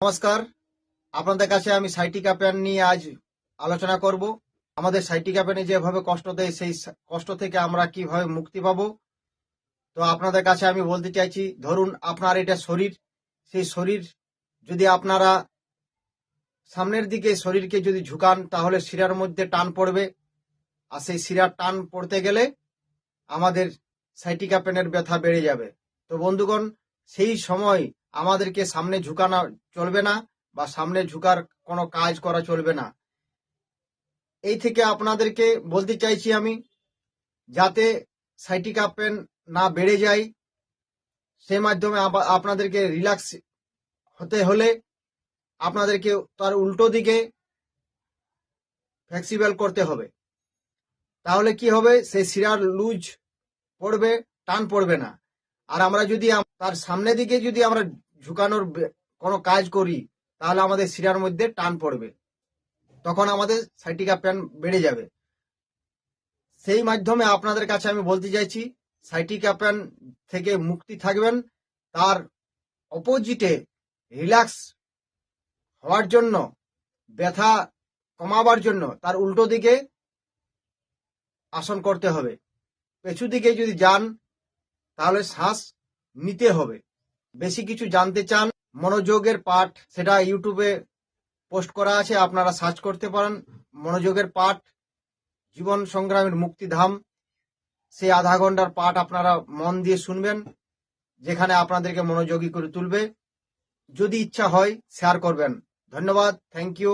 নমস্কার। আপনাদের কাছে আমি সাইটিকা প্যান নিয়ে আজ আলোচনা করব। আমাদের সাইটিকা প্যানে যেভাবে কষ্ট দেয়, সেই কষ্ট থেকে আমরা কীভাবে মুক্তি পাবো। তো আপনাদের কাছে আমি বলতে চাইছি, ধরুন আপনার এটা শরীর, সেই শরীর যদি আপনারা সামনের দিকে শরীরকে যদি ঝুকান, তাহলে শিরার মধ্যে টান পড়বে। আর সেই শিরার টান পড়তে গেলে আমাদের সাইটিকা পেনের ব্যথা বেড়ে যাবে। তো বন্ধুগণ, সেই সময় আমাদেরকে সামনে ঝুঁকানো চলবে না বা সামনে ঝুঁকার কোনো কাজ করা চলবে না। এই থেকে আপনাদেরকে বলতে চাইছি আমি, যাতে সাইটিকা পেন না বেড়ে যায় সেই মাধ্যমে আপনাদেরকে রিল্যাক্স হতে হলে আপনাদেরকে তার উল্টো দিকে ফ্লেক্সিবল করতে হবে। তাহলে কি হবে? সেই শিরার লুজ পড়বে, টান পড়বে না। আর আমরা যদি তার সামনে দিকে যদি আমরা ঝুঁকানোর কোনো কাজ করি, তাহলে আমাদের শিরার মধ্যে টান পড়বে। তখন আমাদের সাইটিকা প্যান বেড়ে যাবে। সেই মাধ্যমে আপনাদের কাছে আমি বলতে চাইছি সাইটিকা প্যান থেকে মুক্তি থাকবেন। তার অপোজিটে রিল্যাক্স হওয়ার জন্য, ব্যথা কমাবার জন্য তার উল্টো দিকে আসন করতে হবে। পেছু দিকে যদি যান তাহলে শ্বাস নিতে হবে। বেশি কিছু জানতে চান, মনোযোগের পাঠ সেটা ইউটিউবে পোস্ট করা আছে, আপনারা সার্চ করতে পারেন। মনোযোগের পাঠ, জীবন সংগ্রামের মুক্তিধাম, সেই আধা ঘণ্টার পাঠ আপনারা মন দিয়ে শুনবেন, যেখানে আপনাদেরকে মনোযোগী করে তুলবে। যদি ইচ্ছা হয় শেয়ার করবেন। ধন্যবাদ থ্যাংক ইউ